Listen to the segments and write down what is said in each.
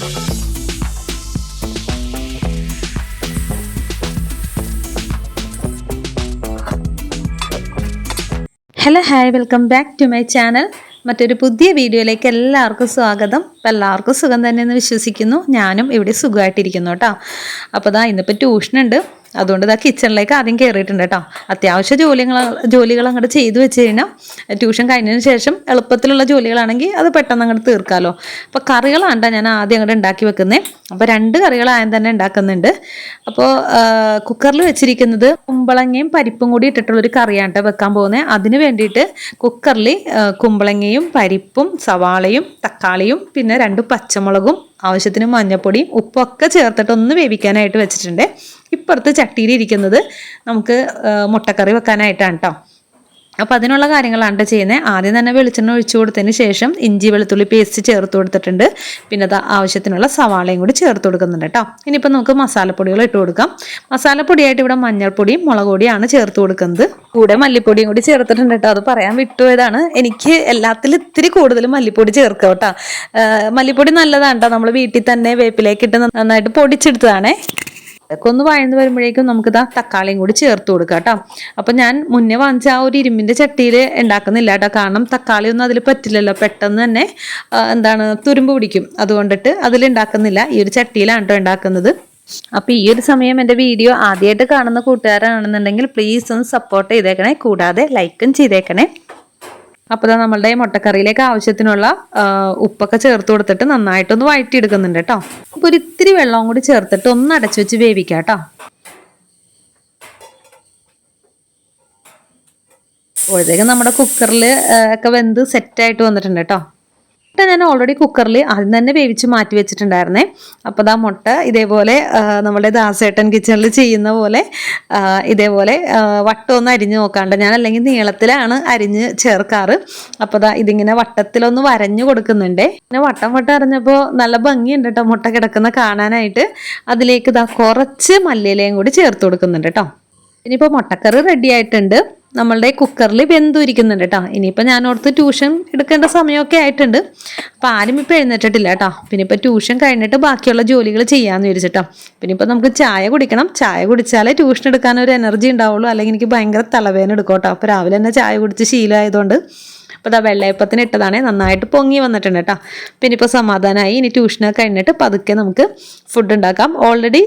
Hello hi welcome back to my channel മറ്റൊരു പുതിയ വീഡിയോയിലേക്ക് എല്ലാവർക്കും സ്വാഗതം. എല്ലാവർക്കും സുഖം തന്നെയെന്ന് വിശ്വസിക്കുന്നു. ഞാനും ഇവിടെ സുഖമായിട്ടിരിക്കുന്നു കേട്ടോ. അപ്പോൾ ദാ ഇന്നിപ്പോൾ ട്യൂഷനുണ്ട് അതുകൊണ്ട് ഇതാ കിച്ചണിലേക്ക് ആദ്യം കയറിയിട്ടുണ്ട് കേട്ടോ അത്യാവശ്യ ജോലികൾ ജോലികൾ അങ്ങോട്ട് ചെയ്തു വെച്ച് കഴിഞ്ഞാൽ ട്യൂഷൻ കഴിഞ്ഞതിന് ശേഷം എളുപ്പത്തിലുള്ള ജോലികളാണെങ്കിൽ അത് പെട്ടെന്ന് അങ്ങോട്ട് തീർക്കാമല്ലോ അപ്പോൾ കറികളാണ് ഞാൻ ആദ്യം അങ്ങോട്ട് ഉണ്ടാക്കി വെക്കുന്നത് അപ്പോൾ രണ്ട് ആദ്യം തന്നെ ഉണ്ടാക്കുന്നുണ്ട് അപ്പോൾ കുക്കറിൽ വെച്ചിരിക്കുന്നത് കുമ്പളങ്ങയും പരിപ്പും കൂടി ഇട്ടിട്ടുള്ളൊരു കറിയാണ് ട്ടോ വെക്കാൻ പോകുന്നത് അതിന് വേണ്ടിയിട്ട് കുക്കറിൽ കുമ്പളങ്ങയും പരിപ്പും സവാളയും തക്കാളിയും പിന്നെ രണ്ട് പച്ചമുളകും ആവശ്യത്തിന് മഞ്ഞപ്പൊടിയും ഉപ്പൊക്കെ ചേർത്തിട്ട് ഒന്ന് വേവിക്കാനായിട്ട് വെച്ചിട്ടുണ്ട്. ഇപ്പുറത്ത് ചട്ടിയിൽ ഇരിക്കുന്നത് നമുക്ക് മുട്ടക്കറി വെക്കാനായിട്ടാണ് കേട്ടോ അപ്പോൾ അതിനുള്ള കാര്യങ്ങളാണ് ചെയ്യുന്നത് ആദ്യം തന്നെ വെളിച്ചെണ്ണ ഒഴിച്ചു കൊടുത്തതിന് ശേഷം ഇഞ്ചി വെളുത്തുള്ളി പേസ്റ്റ് ചേർത്ത് കൊടുത്തിട്ടുണ്ട്. പിന്നെ അത് ആവശ്യത്തിനുള്ള സവാളയും കൂടി ചേർത്ത് കൊടുക്കുന്നുണ്ട് കേട്ടോ ഇനിയിപ്പോൾ നമുക്ക് മസാലപ്പൊടികൾ ഇട്ട് കൊടുക്കാം. മസാലപ്പൊടിയായിട്ട് ഇവിടെ മഞ്ഞൾപ്പൊടിയും മുളക് പൊടിയാണ് ചേർത്ത് കൊടുക്കുന്നത്. കൂടെ മല്ലിപ്പൊടിയും കൂടി ചേർത്തിട്ടുണ്ട് കേട്ടോ അത് പറയാൻ വിട്ടുപോയതാണ്. എനിക്ക് എല്ലാത്തിലും ഇത്തിരി കൂടുതൽ മല്ലിപ്പൊടി ചേർക്കുക കേട്ടോ മല്ലിപ്പൊടി നല്ലതാണ് കേട്ടോ നമ്മൾ വീട്ടിൽ തന്നെ വേപ്പിലേക്ക് ഇട്ട് നന്നായിട്ട് പൊടിച്ചെടുത്തതാണേ. അതൊക്കെ ഒന്ന് വരുമ്പോഴേക്കും നമുക്ക് ഇതാ തക്കാളിയും കൂടി ചേർത്ത് കൊടുക്കാം കേട്ടോ. അപ്പം ഞാൻ മുന്നേ വാങ്ങിച്ച ആ ഒരു ഇരുമ്പിന്റെ ചട്ടിയിൽ ഉണ്ടാക്കുന്നില്ല കേട്ടോ. കാരണം തക്കാളി ഒന്നും അതിൽ പറ്റില്ലല്ലോ. പെട്ടെന്ന് തന്നെ എന്താണ് തുരുമ്പ് പിടിക്കും. അതുകൊണ്ടിട്ട് അതിൽ ഉണ്ടാക്കുന്നില്ല. ഈ ഒരു ചട്ടിയിലാണ് കേട്ടോ ഉണ്ടാക്കുന്നത്. അപ്പോൾ ഈ ഒരു സമയം എന്റെ വീഡിയോ ആദ്യമായിട്ട് കാണുന്ന കൂട്ടുകാരാണെന്നുണ്ടെങ്കിൽ പ്ലീസ് ഒന്ന് സപ്പോർട്ട് ചെയ്തേക്കണേ. കൂടാതെ ലൈക്കും ചെയ്തേക്കണേ. അപ്പോൾ നമ്മളുടെ മുട്ടക്കറിയിലേക്ക് ആവശ്യത്തിനുള്ള ഉപ്പൊക്കെ ചേർത്ത് കൊടുത്തിട്ട് നന്നായിട്ടൊന്ന് വഴറ്റിയെടുക്കുന്നുണ്ട് കേട്ടോ. അപ്പോൾ ഒരു ഇത്തിരി വെള്ളവും കൂടി ചേർത്തിട്ട് ഒന്ന് അടച്ചു വെച്ച് വേവിക്കാം കേട്ടോ. അപ്പോഴത്തേക്കും നമ്മുടെ കുക്കറിൽ ഒക്കെ വെന്ത് സെറ്റായിട്ട് വന്നിട്ടുണ്ട് കേട്ടോ. മുട്ട ഞാൻ ഓൾറെഡി കുക്കറിൽ ആദ്യം തന്നെ വേവിച്ച് മാറ്റി വെച്ചിട്ടുണ്ടായിരുന്നേ. അപ്പോൾ ആ മുട്ട ഇതേപോലെ നമ്മുടെ ദാസേട്ടൻ കിച്ചണിൽ ചെയ്യുന്ന പോലെ ഇതേപോലെ വട്ടമൊന്ന് അരിഞ്ഞ് നോക്കാണ്ട്. ഞാൻ അല്ലെങ്കിൽ നീളത്തിലാണ് അരിഞ്ഞ് ചേർക്കാറ്. അപ്പോൾ ദാ ഇതിങ്ങനെ വട്ടത്തിലൊന്ന് വരഞ്ഞു കൊടുക്കുന്നുണ്ട്. പിന്നെ വട്ടം വട്ടം അറിഞ്ഞപ്പോൾ നല്ല ഭംഗിയുണ്ട് കേട്ടോ മുട്ട കിടക്കുന്ന കാണാനായിട്ട്. അതിലേക്ക് ദാ കുറച്ച് മല്ലിയിലയും കൂടി ചേർത്ത് കൊടുക്കുന്നുണ്ട് കേട്ടോ ഇനിയിപ്പോൾ മുട്ടക്കറി റെഡി ആയിട്ടുണ്ട്. നമ്മളുടെ കുക്കറിൽ വെന്തുരിക്കുന്നുണ്ട് കേട്ടോ ഇനിയിപ്പോൾ ഞാൻ ഓർത്ത് ട്യൂഷൻ എടുക്കേണ്ട സമയമൊക്കെ ആയിട്ടുണ്ട്. അപ്പോൾ ആരും ഇപ്പോൾ എഴുന്നേറ്റിട്ടില്ല കേട്ടോ പിന്നെ ഇപ്പോൾ ട്യൂഷൻ കഴിഞ്ഞിട്ട് ബാക്കിയുള്ള ജോലികൾ ചെയ്യാമെന്ന് വിചാരിച്ചിട്ടോ. പിന്നെ ഇപ്പോൾ നമുക്ക് ചായ കുടിക്കണം. ചായ കുടിച്ചാലേ ട്യൂഷൻ എടുക്കാൻ ഒരു എനർജി ഉണ്ടാവുള്ളൂ. അല്ലെങ്കിൽ എനിക്ക് ഭയങ്കര തലവേദന എടുക്കും കേട്ടോ അപ്പോൾ രാവിലെ തന്നെ ചായ കുടിച്ച് ശീലമായതുകൊണ്ട് അപ്പോൾ ഇതാ വെള്ളയപ്പത്തിന് ഇട്ടതാണേ. നന്നായിട്ട് പൊങ്ങി വന്നിട്ടുണ്ട് കേട്ടോ. പിന്നെ ഇപ്പോൾ സമാധാനമായി ഇനി ട്യൂഷനൊക്കെ കഴിഞ്ഞിട്ട് പതുക്കെ നമുക്ക് ഫുഡ് ഉണ്ടാക്കാം. ഓൾറെഡി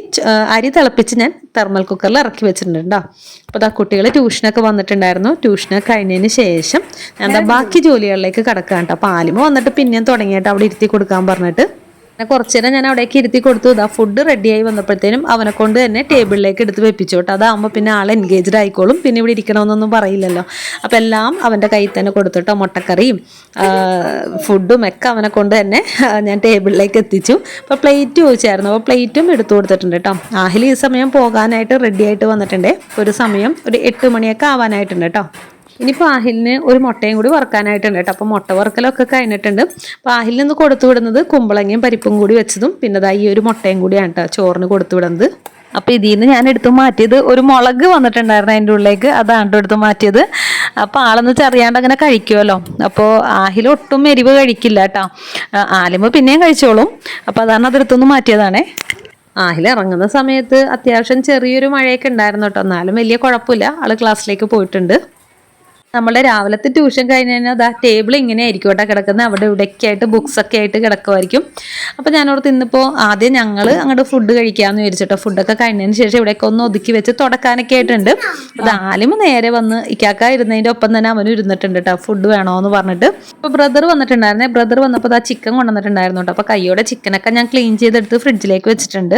അരി തിളപ്പിച്ച് ഞാൻ തെർമൽ കുക്കറിൽ ഇറക്കി വെച്ചിട്ടുണ്ട് കേട്ടോ. അപ്പോൾ ഇതാ കുട്ടികൾ ട്യൂഷനൊക്കെ വന്നിട്ടുണ്ടായിരുന്നു. ട്യൂഷനൊക്കെ കഴിഞ്ഞതിന് ശേഷം ഞാൻ ബാക്കി ജോലികളിലേക്ക് കിടക്കാം കേട്ടോ. അപ്പോൾ ആലിമ വന്നിട്ട് പിന്നെയും തുടങ്ങിയിട്ട് അവിടെ ഇരുത്തി കൊടുക്കാൻ പറഞ്ഞിട്ട് പിന്നെ കുറച്ചു നേരം ഞാൻ അവിടേക്ക് ഇരുത്തി കൊടുത്തു. ഇതാ ഫുഡ് റെഡിയായി വന്നപ്പോഴത്തേനും അവനെ കൊണ്ട് തന്നെ ടേബിളിലേക്ക് എടുത്ത് വെപ്പിച്ചു കേട്ടോ. അതാകുമ്പോൾ പിന്നെ ആൾ എൻഗേജ്ഡ് ആയിക്കോളും. പിന്നെ ഇവിടെ ഇരിക്കണമെന്നൊന്നും പറയില്ലല്ലോ. അപ്പം എല്ലാം അവന്റെ കയ്യിൽ തന്നെ കൊടുത്തിട്ടോ മുട്ടക്കറിയും ഫുഡും ഒക്കെ അവനെ കൊണ്ട് തന്നെ ഞാൻ ടേബിളിലേക്ക് എത്തിച്ചു. അപ്പോൾ പ്ലേറ്റ് ചോദിച്ചായിരുന്നു. അപ്പോൾ പ്ലേറ്റും എടുത്തു കൊടുത്തിട്ടുണ്ട് കേട്ടോ. ആഹിൽ ഈ സമയം പോകാനായിട്ട് റെഡിയായിട്ട് വന്നിട്ടുണ്ട്. ഒരു സമയം ഒരു എട്ട് മണിയൊക്കെ ആവാനായിട്ടുണ്ട് കേട്ടോ. ഇനിയിപ്പോൾ ആഹിലിന് ഒരു മുട്ടയും കൂടി വറുക്കാനായിട്ടുണ്ട് കേട്ടോ. അപ്പോൾ മുട്ട വറുക്കലൊക്കെ കഴിഞ്ഞിട്ടുണ്ട്. അപ്പോൾ ആഹിലിൽ നിന്ന് കൊടുത്തു വിടുന്നത് കുമ്പളങ്ങയും പരിപ്പും കൂടി വെച്ചതും പിന്നെ ദാ ഈ ഒരു മുട്ടയും കൂടിയാണ് കേട്ടോ ചോറിന് കൊടുത്തു വിടുന്നത്. അപ്പോൾ ഇതിൽ നിന്ന് ഞാൻ എടുത്തു മാറ്റിയത് ഒരു മുളക് വന്നിട്ടുണ്ടായിരുന്നു അതിന്റെ ഉള്ളിലേക്ക്. അതാണ് എടുത്തു മാറ്റിയത്. അപ്പോൾ ആളെന്ന് ചെറിയാണ്ട് അങ്ങനെ കഴിക്കുമല്ലോ അപ്പോൾ ആഹിൽ ഒട്ടും എരിവ് കഴിക്കില്ല കേട്ടോ. ആലിമ പിന്നെയും കഴിച്ചോളും. അപ്പോൾ അതാണ് അതെടുത്തൊന്ന് മാറ്റിയതാണേ. ആഹിൽ ഇറങ്ങുന്ന സമയത്ത് അത്യാവശ്യം ചെറിയൊരു മഴയൊക്കെ ഉണ്ടായിരുന്നു കേട്ടോ. എന്നാലും വലിയ കുഴപ്പമില്ല. ആൾ ക്ലാസ്സിലേക്ക് പോയിട്ടുണ്ട്. നമ്മുടെ രാവിലത്തെ ട്യൂഷൻ കഴിഞ്ഞ് കഴിഞ്ഞാൽ ആ ടേബിൾ ഇങ്ങനെ ആയിരിക്കും കേട്ടോ കിടക്കുന്നത് അവിടെ ഇവിടെയൊക്കെ ആയിട്ട് ബുക്സ് ഒക്കെ ആയിട്ട് കിടക്കുമായിരിക്കും അപ്പോൾ ഞാനോർത്ത് ഇന്നിപ്പോൾ ആദ്യം ഞങ്ങൾ അങ്ങോട്ട് ഫുഡ് കഴിക്കാമെന്ന് വിചാരിച്ചിട്ടോ. ഫുഡൊക്കെ കഴിഞ്ഞതിന് ശേഷം ഇവിടെയൊക്കെ ഒന്ന് ഒതുക്കി വെച്ച് തുടക്കാനൊക്കെ ആയിട്ടുണ്ട്. അത് ആലിമ നേരെ വന്ന് ഇക്കാക്ക ഇരുന്നതിന്റെ ഒപ്പം തന്നെ അവനും ഇരുന്നിട്ടുണ്ട് കേട്ടോ ഫുഡ് വേണോ എന്ന് പറഞ്ഞിട്ട്. അപ്പോൾ ബ്രദർ വന്നിട്ടുണ്ടായിരുന്നേ. ബ്രദർ വന്നപ്പോൾ ആ ചിക്കൻ കൊണ്ടുവന്നിട്ടുണ്ടായിരുന്നു കേട്ടോ അപ്പോൾ കയ്യോടെ ചിക്കനൊക്കെ ഞാൻ ക്ലീൻ ചെയ്തെടുത്ത് ഫ്രിഡ്ജിലേക്ക് വെച്ചിട്ടുണ്ട്.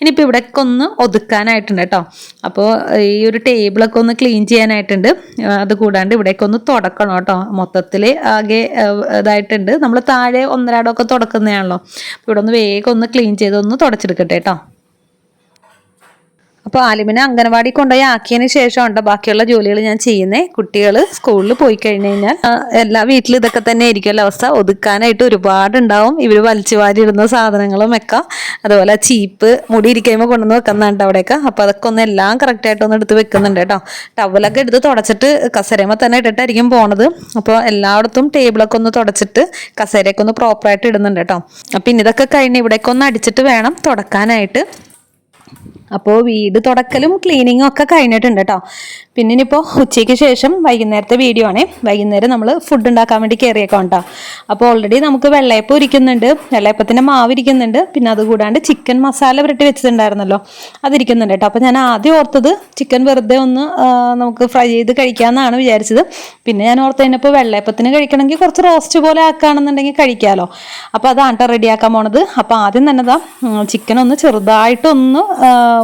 ഇനിയിപ്പോൾ ഇവിടെയൊക്കെ ഒന്ന് ഒതുക്കാനായിട്ടുണ്ട് കേട്ടോ. അപ്പോൾ ഈ ഒരു ടേബിളൊക്കെ ഒന്ന് ക്ലീൻ ചെയ്യാനായിട്ടുണ്ട്. ആ, അത് കൂടാണ്ട് ഇവിടേക്ക് ഒന്ന് തുടക്കണം കേട്ടോ. മൊത്തത്തിൽ ആകെ ഇതായിട്ടുണ്ട്. നമ്മൾ താഴെ ഒന്നരാടമൊക്കെ തുടക്കുന്നതാണല്ലോ. ഇവിടെ ഒന്ന് വേഗം ഒന്ന് ക്ലീൻ ചെയ്തൊന്ന് തുടച്ചെടുക്കട്ടെ കേട്ടോ. അപ്പോൾ ആലിമിനെ അംഗനവാടി കൊണ്ടുപോയി ആക്കിയതിന് ശേഷം ബാക്കിയുള്ള ജോലികൾ ഞാൻ ചെയ്യുന്നത് കുട്ടികൾ സ്കൂളിൽ പോയി കഴിഞ്ഞ് കഴിഞ്ഞാൽ എല്ലാ വീട്ടിലും ഇതൊക്കെ തന്നെ ആയിരിക്കുമല്ലോ അവസ്ഥ. ഒതുക്കാനായിട്ട് ഒരുപാട് ഉണ്ടാവും ഇവർ വലിച്ചു വാരി ഇടുന്ന സാധനങ്ങളും ഒക്കെ. അതുപോലെ ചീപ്പ് മുടി ഇരിക്കുമ്പോൾ കൊണ്ടുവന്ന് വെക്കുന്നുണ്ട് അവിടെയൊക്കെ. അപ്പോൾ അതൊക്കെ ഒന്ന് എല്ലാം കറക്റ്റായിട്ട് ഒന്ന് എടുത്ത് വെക്കുന്നുണ്ട് കേട്ടോ ടവലൊക്കെ എടുത്ത് തുടച്ചിട്ട് കസേരമ തന്നെ ഇട്ടിട്ടായിരിക്കും പോണത്. അപ്പോൾ എല്ലായിടത്തും ടേബിളൊക്കെ ഒന്ന് തുടച്ചിട്ട് കസേരയൊക്കെ ഒന്ന് പ്രോപ്പറായിട്ട് ഇടുന്നുണ്ട് കേട്ടോ അപ്പം ഇതൊക്കെ കഴിഞ്ഞ് ഇവിടേക്കൊന്ന് അടിച്ചിട്ട് വേണം തുടക്കാനായിട്ട്. അപ്പോൾ വീട് തുടക്കലും ക്ലീനിങ്ങും ഒക്കെ കഴിഞ്ഞിട്ടുണ്ട് കേട്ടോ പിന്നെ ഇനിയിപ്പോൾ ഉച്ചയ്ക്ക് ശേഷം വൈകുന്നേരത്തെ വീഡിയോ ആണേ. വൈകുന്നേരം നമ്മൾ ഫുഡ് ഉണ്ടാക്കാൻ വേണ്ടി കയറിയേക്കാം കേട്ടോ അപ്പോൾ ഓൾറെഡി നമുക്ക് വെള്ളയപ്പം ഇരിക്കുന്നുണ്ട് വെള്ളയപ്പത്തിന്റെ മാവ് ഇരിക്കുന്നുണ്ട്. പിന്നെ അതുകൂടാണ്ട് ചിക്കൻ മസാല പുരട്ടി വെച്ചിട്ടുണ്ടായിരുന്നല്ലോ. അതിരിക്കുന്നുണ്ട് കേട്ടോ അപ്പോൾ ഞാൻ ആദ്യം ഓർത്തത് ചിക്കൻ വെറുതെ ഒന്ന് നമുക്ക് ഫ്രൈ ചെയ്ത് കഴിക്കാമെന്നാണ് വിചാരിച്ചത്. പിന്നെ ഞാൻ ഓർത്ത് കഴിഞ്ഞപ്പോൾ വെള്ളയപ്പത്തിന് കഴിക്കണമെങ്കിൽ കുറച്ച് റോസ്റ്റ് പോലെ ആക്കുകയാണെന്നുണ്ടെങ്കിൽ കഴിക്കാമല്ലോ അപ്പോൾ അതാണ് റെഡിയാക്കാൻ പോണത്. അപ്പോൾ ആദ്യം തന്നെ ചിക്കൻ ഒന്ന് ചെറുതായിട്ടൊന്ന്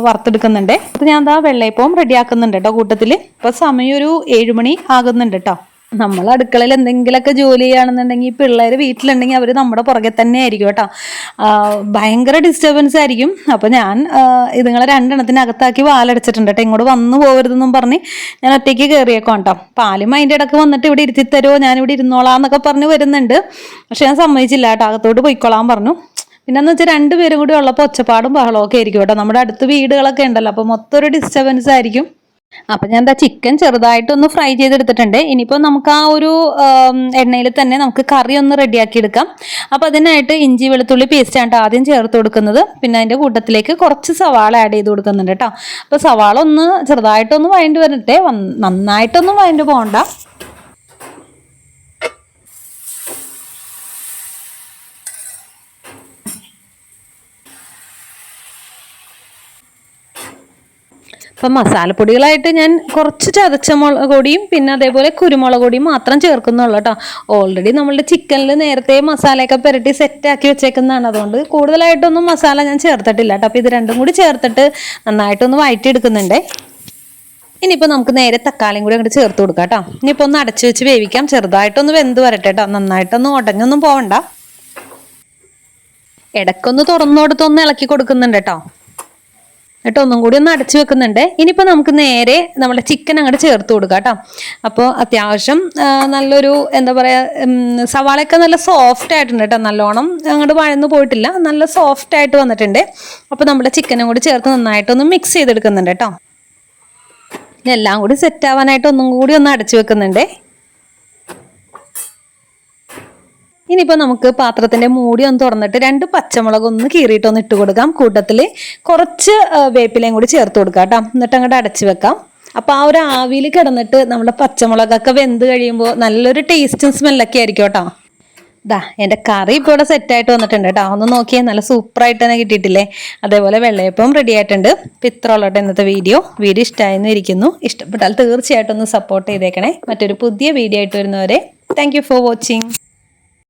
വറുത്തെടുക്കുന്നുണ്ട്. അപ്പോൾ ഞാൻ ദാ വെള്ളയപ്പവും റെഡിയാക്കുന്നുണ്ട് കേട്ടോ കൂട്ടത്തിൽ ഇപ്പോൾ സമയം ഒരു ഏഴുമണി ആകുന്നുണ്ട് കേട്ടോ നമ്മൾ അടുക്കളയിൽ എന്തെങ്കിലുമൊക്കെ ജോലി ചെയ്യുകയാണെന്നുണ്ടെങ്കിൽ പിള്ളേർ വീട്ടിലുണ്ടെങ്കിൽ അവർ നമ്മുടെ പുറകെ തന്നെ ആയിരിക്കും കേട്ടോ. ഭയങ്കര ഡിസ്റ്റർബൻസ് ആയിരിക്കും. അപ്പോൾ ഞാൻ ഇതുങ്ങളെ രണ്ടെണ്ണത്തിനകത്താക്കി വാലടച്ചിട്ടുണ്ട് കേട്ടോ ഇങ്ങോട്ട് വന്നു പോകരുതെന്നും പറഞ്ഞ് ഞാൻ ഒറ്റയ്ക്ക് കയറിയേക്കാം കേട്ടോ പാലും അതിന്റെ ഇടയ്ക്ക് വന്നിട്ട് ഇവിടെ ഇരുത്തി തരുമോ ഞാനിവിടെ ഇരുന്നോളാം എന്നൊക്കെ പറഞ്ഞ് വരുന്നുണ്ട്. പക്ഷെ ഞാൻ സമ്മതിച്ചില്ല കേട്ടോ അകത്തോട്ട് പോയിക്കോളാൻ പറഞ്ഞു. പിന്നെന്ന് വെച്ചാൽ രണ്ടുപേരും കൂടി ഉള്ളപ്പോൾ ഒച്ചപ്പാടും ബഹളവും ഒക്കെ ആയിരിക്കും കേട്ടോ. നമ്മുടെ അടുത്ത് വീടുകളൊക്കെ ഉണ്ടല്ലോ അപ്പോൾ മൊത്തം ഒരു ഡിസ്റ്റർബൻസ് ആയിരിക്കും. അപ്പം ഞാൻ എന്താ ചിക്കൻ ചെറുതായിട്ടൊന്ന് ഫ്രൈ ചെയ്തെടുത്തിട്ടുണ്ട്. ഇനിയിപ്പോൾ നമുക്ക് ആ ഒരു എണ്ണയിൽ തന്നെ നമുക്ക് കറി ഒന്ന് റെഡിയാക്കി എടുക്കാം. അപ്പോൾ അതിനായിട്ട് ഇഞ്ചി വെളുത്തുള്ളി പേസ്റ്റ് ആണ് ആദ്യം ചേർത്ത് കൊടുക്കുന്നത്. പിന്നെ അതിന്റെ കൂട്ടത്തിലേക്ക് കുറച്ച് സവാള ആഡ് ചെയ്ത് കൊടുക്കുന്നുണ്ട് കേട്ടോ അപ്പോൾ സവാള ഒന്ന് ചെറുതായിട്ടൊന്ന് വഴണ്ട് വരട്ടെ. നന്നായിട്ടൊന്നും വഴണ്ട് പോകണ്ട അപ്പം മസാലപ്പൊടികളായിട്ട് ഞാൻ കുറച്ച് ചതച്ച മുളക് പൊടിയും പിന്നെ അതേപോലെ കുരുമുളക് പൊടിയും മാത്രം ചേർക്കുന്നുള്ളൂ കേട്ടോ. ഓൾറെഡി നമ്മളുടെ ചിക്കനിൽ നേരത്തെ മസാലയൊക്കെ പുരട്ടി സെറ്റാക്കി വെച്ചേക്കുന്നതാണ്. അതുകൊണ്ട് കൂടുതലായിട്ടൊന്നും മസാല ഞാൻ ചേർത്തിട്ടില്ല കേട്ടോ. അപ്പോൾ ഇത് രണ്ടും കൂടി ചേർത്തിട്ട് നന്നായിട്ടൊന്ന് വഴറ്റിയെടുക്കുന്നുണ്ടേ ഇനിയിപ്പോൾ നമുക്ക് നേരെ തക്കാളിയും കൂടി അങ്ങോട്ട് ചേർത്ത് കൊടുക്കാം കേട്ടോ. ഇനിയിപ്പോൾ ഒന്ന് അടച്ചു വെച്ച് വേവിക്കാം. ചെറുതായിട്ടൊന്ന് വെന്ത് വരട്ടെ കേട്ടോ. നന്നായിട്ടൊന്നും ഉടഞ്ഞൊന്നും പോകണ്ട ഇടയ്ക്കൊന്ന് തുറന്നു കൊടുത്തൊന്ന് ഇളക്കി കൊടുക്കുന്നുണ്ട് കേട്ടോ. എന്നിട്ട് ഒന്നും കൂടി ഒന്ന് അടച്ചു വെക്കുന്നുണ്ട്. ഇനിയിപ്പോൾ നമുക്ക് നേരെ നമ്മുടെ ചിക്കൻ അങ്ങോട്ട് ചേർത്ത് കൊടുക്കാം കേട്ടോ. അപ്പോൾ അത്യാവശ്യം നല്ലൊരു എന്താ പറയുക സവാളയൊക്കെ നല്ല സോഫ്റ്റ് ആയിട്ടുണ്ട് കേട്ടോ. നല്ലോണം അങ്ങോട്ട് വഴന്നു പോയിട്ടില്ല. നല്ല സോഫ്റ്റ് ആയിട്ട് വന്നിട്ടുണ്ട്. അപ്പോൾ നമ്മുടെ ചിക്കനും കൂടി ചേർത്ത് നന്നായിട്ടൊന്ന് മിക്സ് ചെയ്തെടുക്കുന്നുണ്ട് കേട്ടോ. എല്ലാം കൂടി സെറ്റ് ആവാനായിട്ട് ഒന്നും കൂടി ഒന്ന് അടച്ചു വെക്കുന്നുണ്ടേ. ഇനിയിപ്പോൾ നമുക്ക് പാത്രത്തിന്റെ മൂടി ഒന്ന് തുറന്നിട്ട് രണ്ട് പച്ചമുളക് ഒന്ന് കീറിയിട്ട് ഒന്ന് ഇട്ട് കൊടുക്കാം. കൂട്ടത്തിൽ കുറച്ച് വേപ്പിലയും കൂടി ചേർത്ത് കൊടുക്കാം കേട്ടോ. എന്നിട്ട് അങ്ങോട്ട് അടച്ചു വെക്കാം. അപ്പോൾ ആ ഒരു ആവിയിൽ കിടന്നിട്ട് നമ്മുടെ പച്ചമുളകൊക്കെ വെന്ത് കഴിയുമ്പോൾ നല്ലൊരു ടേസ്റ്റും സ്മെല്ലൊക്കെ ആയിരിക്കും കേട്ടോ. ദാ എന്റെ കറി ഇപ്പോൾ ഇവിടെ സെറ്റായിട്ട് വന്നിട്ടുണ്ട് കേട്ടോ. ഒന്ന് നോക്കിയേ നല്ല സൂപ്പറായിട്ട് തന്നെ കിട്ടിയിട്ടില്ലേ? അതേപോലെ വെള്ളയപ്പം റെഡി ആയിട്ടുണ്ട്. ഇപ്പം ഇത്ര ഉള്ളട്ടെ ഇന്നത്തെ വീഡിയോ വീഡിയോ ഇഷ്ടമായെന്ന് ഇരിക്കുന്നു. ഇഷ്ടപ്പെട്ടാൽ തീർച്ചയായിട്ടും ഒന്ന് സപ്പോർട്ട് ചെയ്തേക്കണേ. മറ്റൊരു പുതിയ വീഡിയോ ആയിട്ട് വരുന്നവരെ താങ്ക് ഫോർ വാച്ചിങ്